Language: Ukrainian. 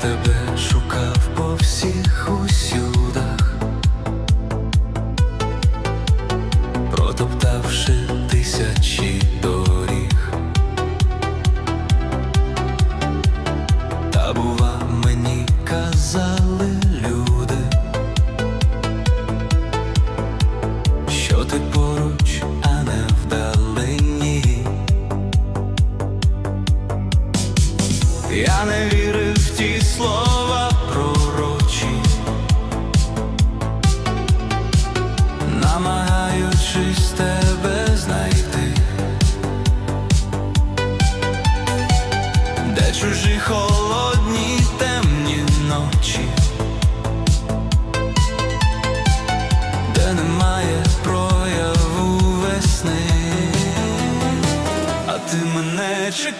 тебе шукав по всіх усюдах, протоптавши тисячі доріг. Та бува мені казали люди, що ти я не вірив в ті слова пророчі, намагаючись тебе знайти, де чужі холодні темні ночі, де немає прояву весни, а ти мене чекаєш.